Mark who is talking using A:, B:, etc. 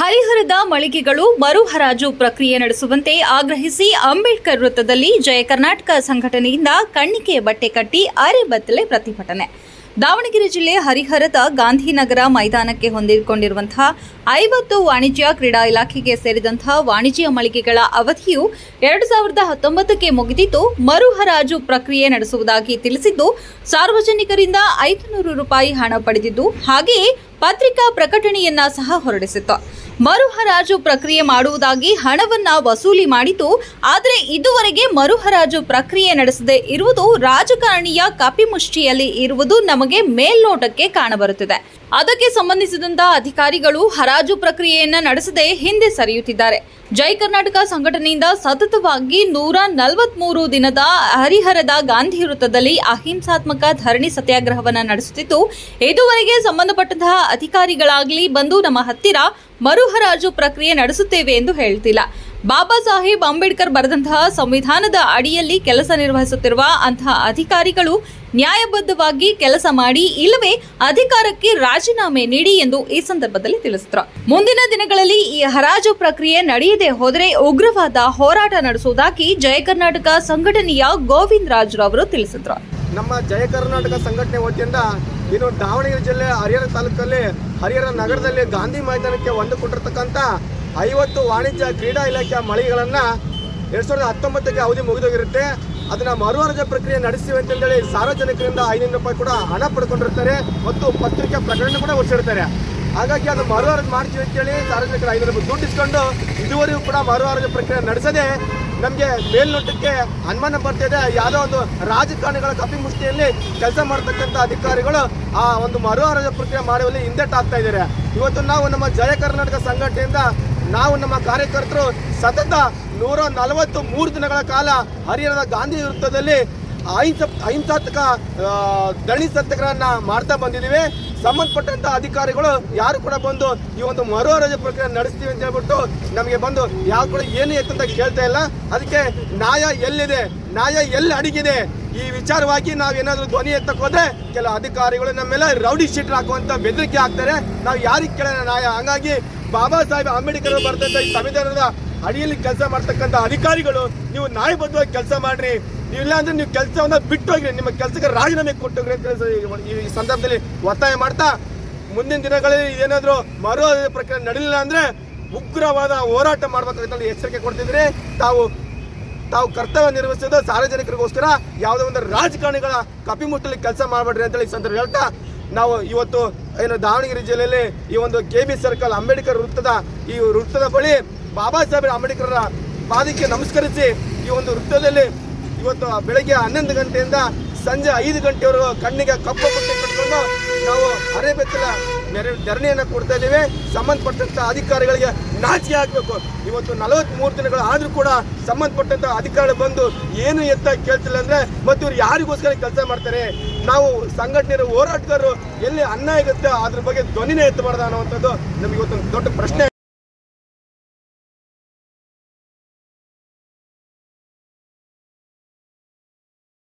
A: ಹರಿಹರದ ಮಳಿಗೆಗಳು ಮರು ಹರಾಜು ಪ್ರಕ್ರಿಯೆ ನಡೆಸುವಂತೆ ಆಗ್ರಹಿಸಿ ಅಂಬೇಡ್ಕರ್ ವೃತ್ತದಲ್ಲಿ ಜಯ ಕರ್ನಾಟಕ ಸಂಘಟನೆಯಿಂದ ಕಣ್ಣಿಕೆಯ ಬಟ್ಟೆ ಕಟ್ಟಿ ಅರೆಬತ್ತಲೆ ಪ್ರತಿಭಟನೆ. ದಾವಣಗೆರೆ ಜಿಲ್ಲೆ ಹರಿಹರದ ಗಾಂಧಿನಗರ ಮೈದಾನಕ್ಕೆ ಹೊಂದಿಕೊಂಡಿರುವಂತಹ ಐವತ್ತು ವಾಣಿಜ್ಯ ಕ್ರೀಡಾ ಇಲಾಖೆಗೆ ಸೇರಿದಂತಹ ವಾಣಿಜ್ಯ ಮಳಿಗೆಗಳ ಅವಧಿಯು ಎರಡು ಸಾವಿರದ ಹತ್ತೊಂಬತ್ತಕ್ಕೆ ಮುಗಿದಿದ್ದು ಮರು ಹರಾಜು ಪ್ರಕ್ರಿಯೆ ನಡೆಸುವುದಾಗಿ ತಿಳಿಸಿದ್ದು, ಸಾರ್ವಜನಿಕರಿಂದ ಐದುನೂರು ರೂಪಾಯಿ ಹಣ ಪಡೆದಿದ್ದು, ಹಾಗೆಯೇ ಪತ್ರಿಕಾ ಪ್ರಕಟಣೆಯನ್ನ ಸಹ ಹೊರಡಿಸಿತ್ತು. ಮರು ಹರಾಜು ಪ್ರಕ್ರಿಯೆ ಮಾಡುವುದಾಗಿ ಹಣವನ್ನ ವಸೂಲಿ ಮಾಡಿತು. ಆದರೆ ಇದುವರೆಗೆ ಮರುಹರಾಜು ಪ್ರಕ್ರಿಯೆ ನಡೆಸದೆ ಇರುವುದು ರಾಜಕಾರಣಿಯ ಕಪಿಮುಷ್ಟಿಯಲ್ಲಿ ಇರುವುದು ನಮಗೆ ಮೇಲ್ನೋಟಕ್ಕೆ ಕಾಣಬರುತ್ತಿದೆ. ಅದಕ್ಕೆ ಸಂಬಂಧಿಸಿದಂತ ಅಧಿಕಾರಿಗಳು ಹರಾಜು ಪ್ರಕ್ರಿಯೆಯನ್ನ ನಡೆಸದೆ ಹಿಂದೆ ಸರಿಯುತ್ತಿದ್ದಾರೆ. ಜೈ ಕರ್ನಾಟಕ ಸಂಘಟನೆಯಿಂದ ಸತತವಾಗಿ ನೂರ ನಲವತ್ಮೂರು ದಿನದ ಹರಿಹರದ ಗಾಂಧಿ ವೃತ್ತದಲ್ಲಿ ಅಹಿಂಸಾತ್ಮಕ ಧರಣಿ ಸತ್ಯಾಗ್ರಹವನ್ನ ನಡೆಸುತ್ತಿದ್ದು, ಇದುವರೆಗೆ ಸಂಬಂಧಪಟ್ಟಂತಹ ಅಧಿಕಾರಿಗಳಾಗಲಿ ಬಂದು ನಮ್ಮ ಹತ್ತಿರ ಮರುಹರಾಜು ಪ್ರಕ್ರಿಯೆ ನಡೆಸುತ್ತೇವೆ ಎಂದು ಹೇಳ್ತಿಲ್ಲ. ಬಾಬಾ ಸಾಹೇಬ್ ಅಂಬೇಡ್ಕರ್ ಬರೆದಂತಹ ಸಂವಿಧಾನದ ಅಡಿಯಲ್ಲಿ ಕೆಲಸ ನಿರ್ವಹಿಸುತ್ತಿರುವ ಅಂತಹ ಅಧಿಕಾರಿಗಳು ನ್ಯಾಯಬದ್ಧವಾಗಿ ಕೆಲಸ ಮಾಡಿ, ಇಲ್ಲವೇ ಅಧಿಕಾರಕ್ಕೆ ರಾಜೀನಾಮೆ ನೀಡಿ ಎಂದು ಈ ಸಂದರ್ಭದಲ್ಲಿ ತಿಳಿಸಿದ್ರು. ಮುಂದಿನ ದಿನಗಳಲ್ಲಿ ಈ ಹರಾಜು ಪ್ರಕ್ರಿಯೆ ನಡೆಯದೆ ಹೋದರೆ ಉಗ್ರವಾದ ಹೋರಾಟ ನಡೆಸುವುದಾಗಿ ಜಯ ಕರ್ನಾಟಕ ಸಂಘಟನೆಯ ಗೋವಿಂದ ರಾಜ್ರವರು ತಿಳಿಸಿದ್ರು.
B: ನಮ್ಮ ಜಯ ಕರ್ನಾಟಕ ಸಂಘಟನೆ ವತಿಯಿಂದ ಇನ್ನು ದಾವಣಗೆರೆ ಜಿಲ್ಲೆ ಹರಿಹರ ತಾಲೂಕಲ್ಲಿ ಹರಿಹರ ನಗರದಲ್ಲಿ ಗಾಂಧಿ ಮೈದಾನಕ್ಕೆ ಒಂದು ಐವತ್ತು ವಾಣಿಜ್ಯ ಕ್ರೀಡಾ ಇಲಾಖೆಯ ಮಳಿಗೆಗಳನ್ನು ಎರಡು ಸಾವಿರದ ಹತ್ತೊಂಬತ್ತಕ್ಕೆ ಅವಧಿ ಮುಗಿದೋಗಿರುತ್ತೆ. ಅದನ್ನ ಮರು ಅರ್ಜಿ ಪ್ರಕ್ರಿಯೆ ನಡೆಸ್ತೀವಿ ಅಂತೇಳಿ ಸಾರ್ವಜನಿಕರಿಂದ ಐನೂರು ರೂಪಾಯಿ ಕೂಡ ಹಣ ಪಡ್ಕೊಂಡಿರ್ತಾರೆ ಮತ್ತು ಪತ್ರಿಕೆ ಪ್ರಕಟಣೆ ಕೂಡ ಹೊರಡಿಸಿರ್ತಾರೆ ಹಾಗಾಗಿ ಅದು ಮರು ಅರ್ಜಿ ಮಾಡ್ತೀವಿ ಅಂತೇಳಿ ಸಾರ್ವಜನಿಕರು ಐನೂರು ರೂಪಾಯಿ ದುಡ್ಡು ಇಸ್ಕೊಂಡು ಇದುವರೆಗೂ ಕೂಡ ಮರು ಅರ್ಜಿ ಪ್ರಕ್ರಿಯೆ ನಡೆಸದೆ ನಮಗೆ ಮೇಲ್ನೋಟಕ್ಕೆ ಅನುಮಾನ ಬರ್ತಿದೆ. ಯಾವುದೋ ಒಂದು ರಾಜಕಾರಣಿಗಳ ಕಪಿಮುಷ್ಟಿಯಲ್ಲಿ ಕೆಲಸ ಮಾಡ್ತಕ್ಕಂಥ ಅಧಿಕಾರಿಗಳು ಆ ಒಂದು ಮರು ಅರ್ಜಿ ಪ್ರಕ್ರಿಯೆ ಮಾಡುವಲ್ಲಿ ಹಿಂದೆಟ್ಟಾಗ್ತಾ ಇದ್ದಾರೆ. ಇವತ್ತು ನಾವು ನಮ್ಮ ಜಯ ಕರ್ನಾಟಕ ಸಂಘಟನೆಯಿಂದ ನಾವು ನಮ್ಮ ಕಾರ್ಯಕರ್ತರು ಸತತ ನೂರ ನಲವತ್ತು ಮೂರು ದಿನಗಳ ಕಾಲ ಹರಿಯಾಣದ ಗಾಂಧಿ ವೃತ್ತದಲ್ಲಿ ಅಹಿಂಸ ಅಹಿಂಸಾತ್ಮಕ ದಣಿ ಸತ್ಯಾಗ್ರಹನ ಮಾಡ್ತಾ ಬಂದಿದ್ದೀವಿ. ಸಂಬಂಧಪಟ್ಟಂತ ಅಧಿಕಾರಿಗಳು ಯಾರು ಕೂಡ ಬಂದು ಈ ಒಂದು ಮರು ರಜೆ ಪ್ರಕ್ರಿಯೆ ನಡೆಸ್ತೀವಿ ಅಂತ ಹೇಳ್ಬಿಟ್ಟು ನಮಗೆ ಬಂದು ಯಾರು ಕೂಡ ಏನು ಅಂತ ಕೇಳ್ತಾ ಇಲ್ಲ. ಅದಕ್ಕೆ ನ್ಯಾಯ ಎಲ್ಲಿದೆ? ನ್ಯಾಯ ಎಲ್ಲಿ ಅಡಗಿದೆ? ಈ ವಿಚಾರವಾಗಿ ನಾವೇನಾದರೂ ಧ್ವನಿ ಎತ್ತಕ್ಕೆ ಹೋದ್ರೆ ಕೆಲ ಅಧಿಕಾರಿಗಳು ನಮ್ಮ ಮೇಲೆ ರೌಡಿ ಶೀಟ್ ಹಾಕುವಂತ ಬೆದರಿಕೆ ಹಾಕ್ತಾರೆ. ನಾವು ಯಾರಿಗೆ ಕೇಳೋಣ ನ್ಯಾಯ? ಹಂಗಾಗಿ ಬಾಬಾ ಸಾಹೇಬ್ ಅಂಬೇಡ್ಕರ್ ಬರ್ತಂತ ಈ ಸಂವಿಧಾನದ ಅಡಿಯಲ್ಲಿ ಕೆಲಸ ಮಾಡ್ತಕ್ಕಂಥ ಅಧಿಕಾರಿಗಳು, ನೀವು ನ್ಯಾಯಬದ್ಧವಾಗಿ ಕೆಲಸ ಮಾಡ್ರಿ. ನೀವು ಇಲ್ಲ ಅಂದ್ರೆ ನೀವು ಕೆಲಸವನ್ನ ಬಿಟ್ಟು ಹೋಗ್ರಿ. ನಿಮ್ಮ ಕೆಲಸಕ್ಕೆ ರಾಜೀನಾಮೆ ಕೊಟ್ಟೋಗ್ರಿ ಅಂತ ಈ- ಸಂದರ್ಭದಲ್ಲಿ ಒತ್ತಾಯ ಮಾಡ್ತಾ ಮುಂದಿನ ದಿನಗಳಲ್ಲಿ ಏನಾದರೂ ಮರು ಪ್ರಕ್ರಿಯೆ ನಡೀಲಿಲ್ಲ ಅಂದ್ರೆ ಉಗ್ರವಾದ ಹೋರಾಟ ಮಾಡ್ಬೇಕಂತ ಎಚ್ಚರಿಕೆ ಕೊಡ್ತಿದ್ರೆ. ತಾವು ತಾವು ಕರ್ತವ್ಯ ನಿರ್ವಹಿಸೋದು ಸಾರ್ವಜನಿಕರಿಗೋಸ್ಕರ ಯಾವುದೋ ಒಂದು ರಾಜಕಾರಣಿಗಳ ಕಪಿಮುಟ್ಟಲ್ಲಿ ಕೆಲಸ ಮಾಡಬೇಡ್ರಿ ಅಂತೇಳಿ ಈ ಸಂದರ್ಭ ಹೇಳ್ತಾ ನಾವು ಇವತ್ತು ಏನು ದಾವಣಗೆರೆ ಜಿಲ್ಲೆಯಲ್ಲಿ ಈ ಒಂದು ಕೆ ಬಿ ಸರ್ಕಲ್ ಅಂಬೇಡ್ಕರ್ ವೃತ್ತದ ಈ ವೃತ್ತದ ಬಳಿ ಬಾಬಾ ಸಾಹೇಬ್ ಅಂಬೇಡ್ಕರ್ ಪಾದಕ್ಕೆ ನಮಸ್ಕರಿಸಿ ಈ ಒಂದು ವೃತ್ತದಲ್ಲಿ ಇವತ್ತು ಬೆಳಗ್ಗೆ ಹನ್ನೊಂದು ಗಂಟೆಯಿಂದ ಸಂಜೆ ಐದು ಗಂಟೆವರೆಗೂ ಕಣ್ಣಿಗೆ ಕಪ್ಪು ಬಟ್ಟೆ ಕಟ್ಕೊಂಡು ನಾವು ಅರೆಬೆತ್ತಲ ನೆರೆ ಧರಣಿಯನ್ನು ಕೊಡ್ತಾ ಇದ್ದೇವೆ. ಸಂಬಂಧಪಟ್ಟಂಥ ಅಧಿಕಾರಿಗಳಿಗೆ ನಾಚಿಕೆ ಹಾಕಬೇಕು ಇವತ್ತು ನಲವತ್ತ್ಮೂರು ದಿನಗಳು ಆದರೂ ಕೂಡ ಸಂಬಂಧಪಟ್ಟಂಥ ಅಧಿಕಾರಿಗಳು ಬಂದು ಏನು ಎತ್ತ ಕೇಳ್ತಿಲ್ಲ ಅಂದರೆ ಮತ್ತು ಇವ್ರು ಯಾರಿಗೋಸ್ಕರ ಕೆಲಸ ಮಾಡ್ತಾರೆ? ನಾವು ಸಂಘಟನೆಯ ಹೋರಾಟಗಾರರು ಎಲ್ಲಿ ಅನ್ನ ಆಗುತ್ತೆ, ಅದ್ರ ಬಗ್ಗೆ ಧ್ವನಿನೇ ಎತ್ತಬಾರ್ದು ಅನ್ನುವಂಥದ್ದು ನಮಗೆ ಇವತ್ತೊಂದು ದೊಡ್ಡ ಪ್ರಶ್ನೆ